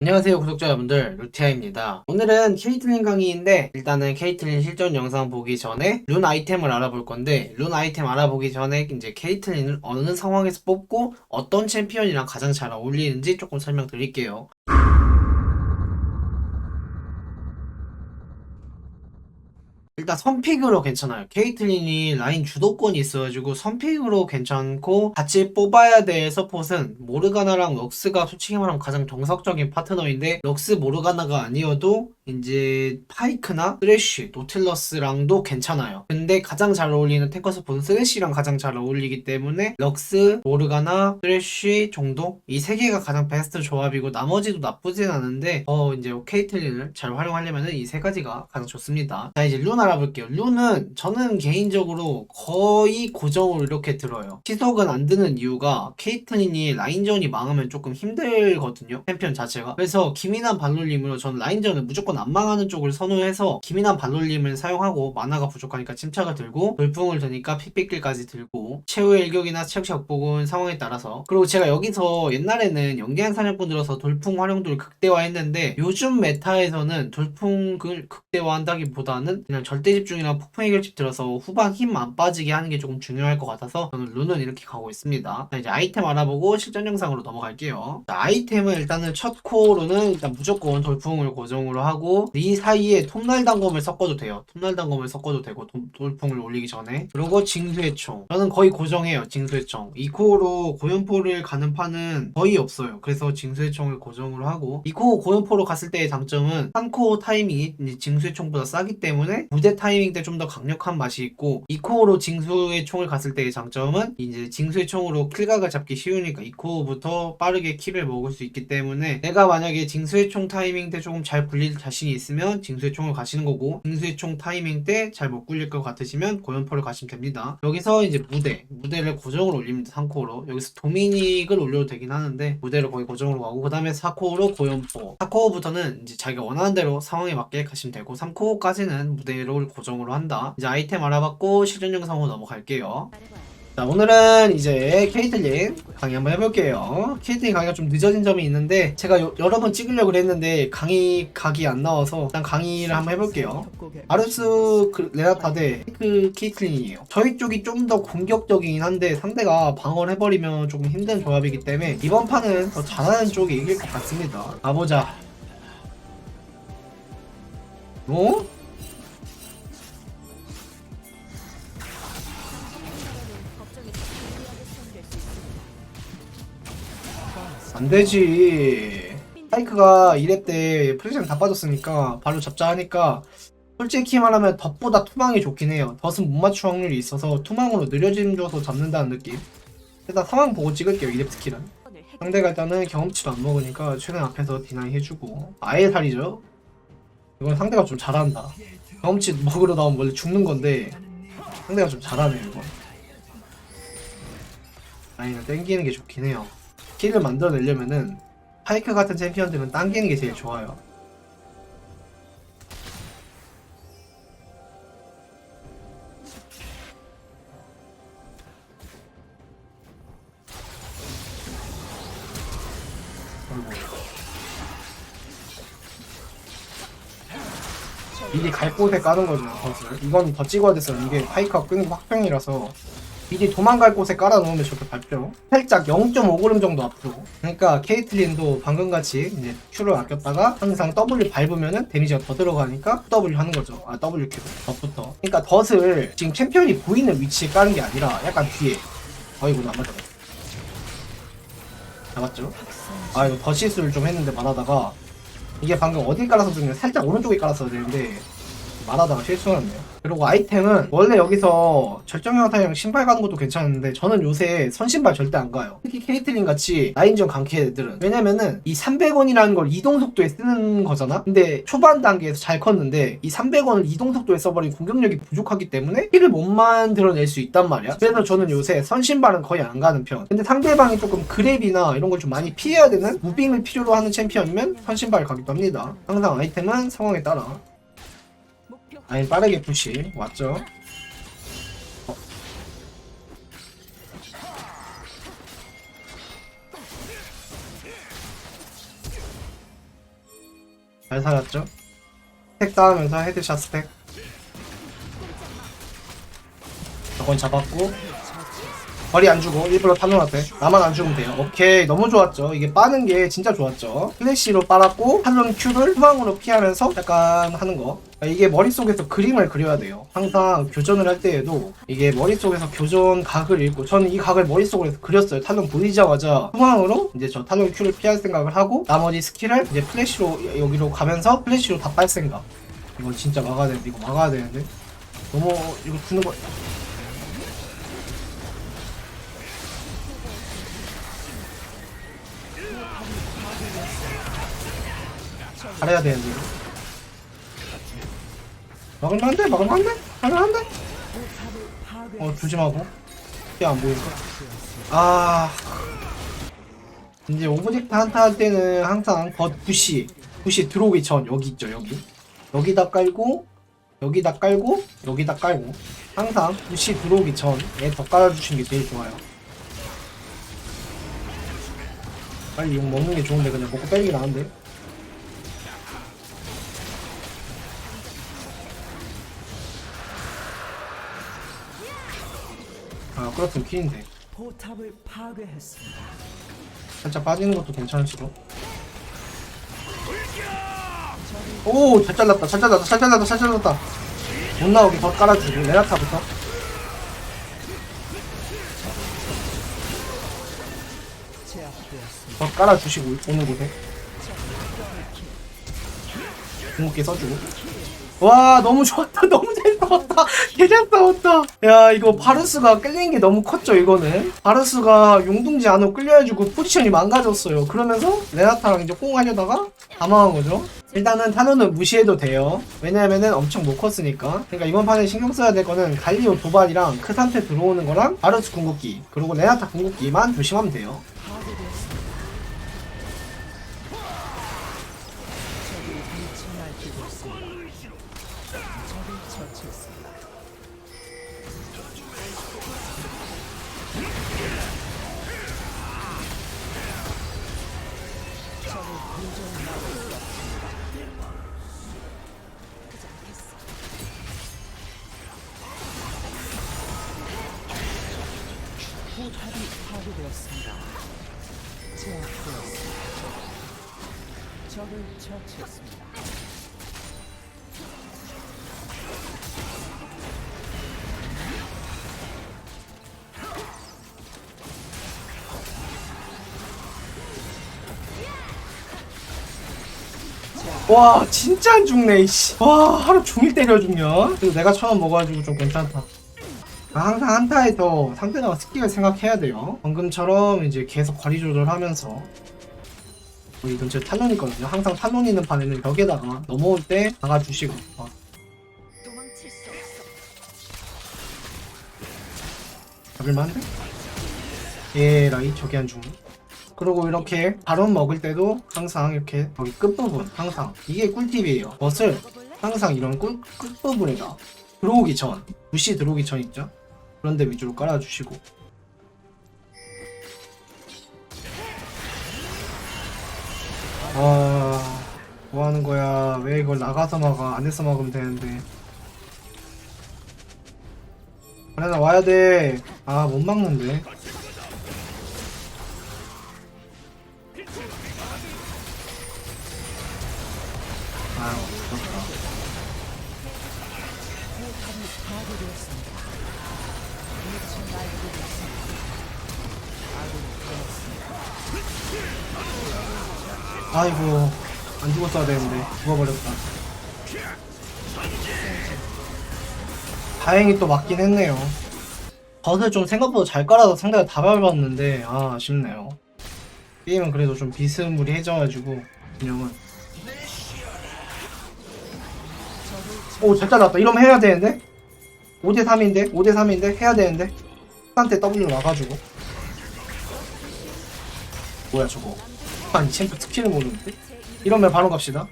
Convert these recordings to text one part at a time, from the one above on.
안녕하세요 구독자 여러분들. 루티아입니다. 오늘은 케이틀린 강의인데 일단은 케이틀린 실전 영상 보기 전에 룬 아이템을 알아볼 건데 룬 아이템 알아보기 전에 이제 케이틀린을 어느 상황에서 뽑고 어떤 챔피언이랑 가장 잘 어울리는지 조금 설명드릴게요 일단 선픽으로 괜찮아요. 케이틀린이 라인 주도권이 있어가지고 선픽으로 괜찮고 같이 뽑아야 될 서폿은 모르가나랑 럭스가 솔직히 말하면 가장 정석적인 파트너인데 럭스 모르가나가 아니어도 이제 파이크나 쓰레쉬, 노틸러스랑도 괜찮아요. 근데 가장 잘 어울리는 탱커 서폿은 쓰레쉬랑 가장 잘 어울리기 때문에 럭스, 모르가나, 쓰레쉬 정도 이 세 개가 가장 베스트 조합이고 나머지도 나쁘진 않은데 어 이제 케이틀린을 잘 활용하려면 이 세 가지가 가장 좋습니다. 자 이제 룬 알아볼게요. 룬은 저는 개인적으로 거의 고정으로 이렇게 들어요. 시속은 안 드는 이유가 케이틀린이 라인전이 망하면 조금 힘들거든요. 챔피언 자체가. 그래서 기민한 발놀림으로 저는 라인전을 무조건 안 망하는 쪽을 선호해서 기민한 발놀림을 사용하고 마나가 부족하니까 침착을 들고 돌풍을 드니까 픽픽길까지 들고 최후의 일격이나 체력샷 복은 상황에 따라서 그리고 제가 여기서 옛날에는 연계한 사냥꾼 들어서 돌풍 활용도를 극대화했는데 요즘 메타에서는 돌풍을 극대화한다기보다는 그냥 절대 집중이나 폭풍 해결집 들어서 후반 힘 안 빠지게 하는 게 조금 중요할 것 같아서 저는 룬은 이렇게 가고 있습니다. 자, 이제 아이템 알아보고 실전 영상으로 넘어갈게요. 자, 아이템은 일단은 첫 코어로는 일단 무조건 돌풍을 고정으로 하고 이 사이에 톱날 단검을 섞어도 돼요. 톱날 단검을 섞어도 되고 도- 돌풍을 올리기 전에 그리고 징수의 총 저는 거의 고정해요. 징수의 총. 이 코어로 고연포를 가는 판은 거의 없어요. 그래서 징수의 총을 고정으로 하고 이 코어 고연포로 갔을 때의 장점은 3코어 타이밍이 이제 징수의 총보다 싸기 때문에 무대 타이밍 때 좀 더 강력한 맛이 있고 이 코어로 징수의 총을 갔을 때의 장점은 이제 징수의 총으로 킬각을 잡기 쉬우니까 이 코어부터 빠르게 킬을 먹을 수 있기 때문에 내가 만약에 징수의 총 타이밍 때 조금 잘 굴릴 자신 이 있으면 징수의 총을 가시는 거고 징수의 총 타이밍 때 잘 못 굴릴 것 같으시면 고연포를 가시면 됩니다. 여기서 이제 무대 무대를 고정으로 올립니다. 3코어로 여기서 도미닉을 올려도 되긴 하는데 무대를 거의 고정으로 가고 그 다음에 4코어로 고연포 4코어부터는 이제 자기가 원하는 대로 상황에 맞게 가시면 되고 3코어까지는 무대를 고정으로 한다. 이제 아이템 알아봤고 실전 영상으로 넘어갈게요. 자 오늘은 이제 케이틀린 강의 한번 해볼게요. 케이틀린 강의가 좀 늦어진 점이 있는데 제가 요- 여러 번 찍으려고 했는데 강의 각이 안 나와서 일단 강의를 한번 해볼게요. 아르스 그 레나타 대 그 케이틀린이에요. 저희 쪽이 좀 더 공격적이긴 한데 상대가 방어를 해버리면 조금 힘든 조합이기 때문에 이번 판은 더 잘하는 쪽이 이길 것 같습니다. 가보자. 뭐? 안 되지. 파이크가 2렙 때 프리즘 다 빠졌으니까 바로 잡자 하니까 솔직히 말하면 덫보다 투망이 좋긴 해요. 덫은 못 맞출 확률이 있어서 투망으로 느려짐 줘서 잡는다는 느낌. 일단 상황 보고 찍을게요. 2렙 스킬은. 상대가 일단은 경험치도 안 먹으니까 최근 앞에서 디나이 해주고 아예 살이죠. 이건 상대가 좀 잘한다. 경험치 먹으러 나오면 원래 죽는 건데 상대가 좀 잘하네 이거. 라인을 땡기는 게 좋긴 해요. 킬을 만들어내려면은 파이크 같은 챔피언들은 당기는 게 제일 좋아요. 미리 갈 곳에 까는 거죠, 덫을. 이건 더 찍어야 됐어요. 이게 파이크가 끈 확병이라서 미리 도망갈 곳에 깔아놓으면 저렇게 밟죠. 살짝 0.5그램 정도 앞으로. 그러니까 케이틀린도 방금같이 이제 Q를 아꼈다가 항상 W 밟으면은 데미지가 더 들어가니까 W 하는 거죠. 아 W Q 덧부터. 그러니까 덫을 지금 챔피언이 보이는 위치에 까는 게 아니라 약간 뒤에. 아이고 나 맞아. 잡았죠? 아 이거 덫 실수를 좀 했는데 말하다가 이게 방금 어디 깔아서 중요 살짝 오른쪽에 깔았어야 되는데 말하다가 실수했네요. 그리고 아이템은 원래 여기서 절정 형 타이랑 신발 가는 것도 괜찮은데 저는 요새 선신발 절대 안 가요. 특히 케이틀린 같이 라인전 강캐 애들은 왜냐면은 이 300원이라는 걸 이동 속도에 쓰는 거잖아. 근데 초반 단계에서 잘 컸는데 이 300원을 이동 속도에 써버린 공격력이 부족하기 때문에 힐을 못 만들어낼 수 있단 말이야. 그래서 저는 요새 선신발은 거의 안 가는 편. 근데 상대방이 조금 그랩이나 이런 걸 좀 많이 피해야 되는 무빙을 필요로 하는 챔피언이면 선신발 가기도 합니다. 항상 아이템은 상황에 따라 아니 빠르게 푸시 왔죠 어. 잘 살았죠? 스택 쌓으면서 헤드샷 스택 저건 잡았고 거리 안 주고 일부러 탈론한테 나만 안 죽으면 돼요. 오케이. 너무 좋았죠. 이게 빠는 게 진짜 좋았죠. 플래시로 빨았고 탈론 큐를 후방으로 피하면서 약간 하는 거. 이게 머릿속에서 그림을 그려야 돼요. 항상 교전을 할 때에도 이게 머릿속에서 교전 각을 읽고 저는 이 각을 머릿속으로 해서 그렸어요. 탈론 보이자마자 후방으로 이제 저 탈론 큐를 피할 생각을 하고 나머지 스킬을 이제 플래시로 여기로 가면서 플래시로 다 빨 생각. 이거 진짜 막아야 되는데 이거 막아야 되는데. 너무 이거 주는 거 잘해야 되는데 이거. 막으면 안 돼. 어 조심하고 피안 보이니까. 아 이제 오브젝트 한타 할 때는 항상 겉 부시 부시 들어오기 전 여기 있죠 여기 여기다 깔고 여기다 깔고 여기다 깔고 항상 부시 들어오기 전에 더 깔아주시는 게 제일 좋아요. 빨리 욕 먹는 게 좋은데 그냥 먹고 게 나은데. 아 그렇으면 킬인데. 포탑을 파괴했습니다. 살짝 빠지는 것도 괜찮을지도. 오잘 잘랐다 잘 잘랐다 잘 잘랐다 잘 잘랐다. 못 나오게 더 깔아주고 레나타부터. 제압되었습니다. 더 깔아주시고 오는 곳에. 궁극기 써주고 와 너무 좋았다. 너무 잘 싸웠다. 개잘 싸웠다. 야 이거 바르스가 끌리는 게 너무 컸죠 이거는. 바르스가 용둥지 안으로 끌려가지고 포지션이 망가졌어요. 그러면서 레나타랑 이제 꽁 하려다가 다 망한 거죠. 일단은 타노는 무시해도 돼요. 왜냐면은 엄청 못 컸으니까. 그러니까 이번 판에 신경 써야 될 거는 갈리오 도발이랑 그 상태 들어오는 거랑 바르스 궁극기 그리고 레나타 궁극기만 조심하면 돼요 포탑이 파괴되었습니다. 제압되었습니다. 적을 처치했습니다. 와 진짜 안 죽네 이씨. 와 하루 종일 때려 죽냐? 그리고 내가 처음 먹어가지고 좀 괜찮다. 아, 항상 한타에 더 상대방 스킬을 생각해야 돼요. 방금처럼 이제 계속 거리 조절하면서. 여기 근처에 탈론 있거든요. 항상 탈론 있는 판에는 벽에다가 넘어올 때 박아주시고. 어. 도망칠 수 없어. 잡을만 한데? 에라이 저기 안 죽네 그리고 이렇게 바론 먹을 때도 항상 이렇게 여기 끝부분 항상. 이게 꿀팁이에요. 먹어볼래? 항상 이런 끝, 끝부분에다 들어오기 전 무시 들어오기 전 있죠? 그런 데 위주로 깔아주시고. 아 뭐하는 거야? 왜 이걸 나가서 막아 안에서 막으면 되는데. 아레나 와야 돼아 못 막는데 아이고 안 죽었어야 되는데 죽어버렸다. 다행히 또 맞긴 했네요. 덫을 좀 생각보다 잘 깔아서 상대가 다 밟았는데 아 아쉽네요. 게임은 그래도 좀 비스무리해져가지고 그냥은. 오잘 잘랐다. 이러면 해야 되는데? 5대3인데? 5대3인데? 해야 되는데? 한테 W 와가지고. 뭐야 저거 아니 챔프 특히를 모르는데? 이러면 바로 갑시다.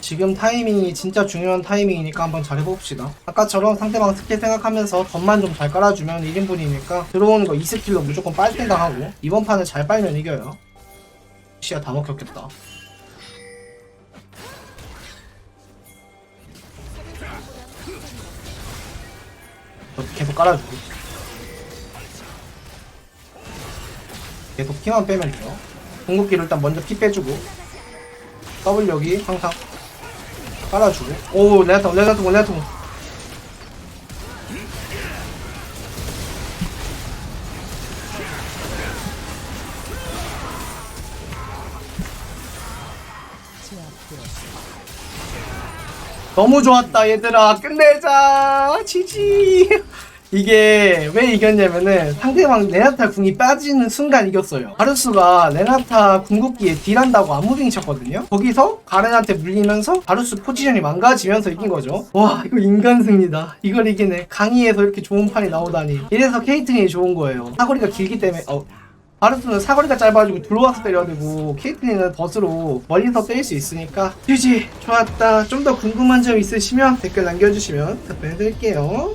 지금 타이밍이 진짜 중요한 타이밍이니까 한번 잘 해봅시다. 아까처럼 상대방 스킬 생각하면서 점만 좀 잘 깔아주면 1인분이니까 들어오는 거 2스킬로 무조건 빨생각하고 이번 판을 잘 빨면 이겨요. 시야 다 먹혔겠다. 계속 깔아주고 계속 키만 빼면 돼요. 궁극기를 일단 먼저 피 빼주고 더블 여기 항상 깔아주고. 오 레나통 레나통 제압되었습니다. 너무 좋았다 얘들아. 끝내자. 지지 이게 왜 이겼냐면은 상대방 레나타 궁이 빠지는 순간 이겼어요. 바루스가 레나타 궁극기에 딜한다고 안무빙 쳤거든요. 거기서 가렌한테 물리면서 바루스 포지션이 망가지면서 이긴 거죠. 와 이거 인간 승리다. 이걸 이기네. 강의에서 이렇게 좋은 판이 나오다니. 이래서 케이트린이 좋은 거예요. 사거리가 길기 때문에 어 바루스는 사거리가 짧아지고 들어와서 때려야 되고 케이틀린은 덫으로 멀리서 때릴 수 있으니까. 휴지 좋았다. 좀 더 궁금한 점 있으시면 댓글 남겨주시면 답변해드릴게요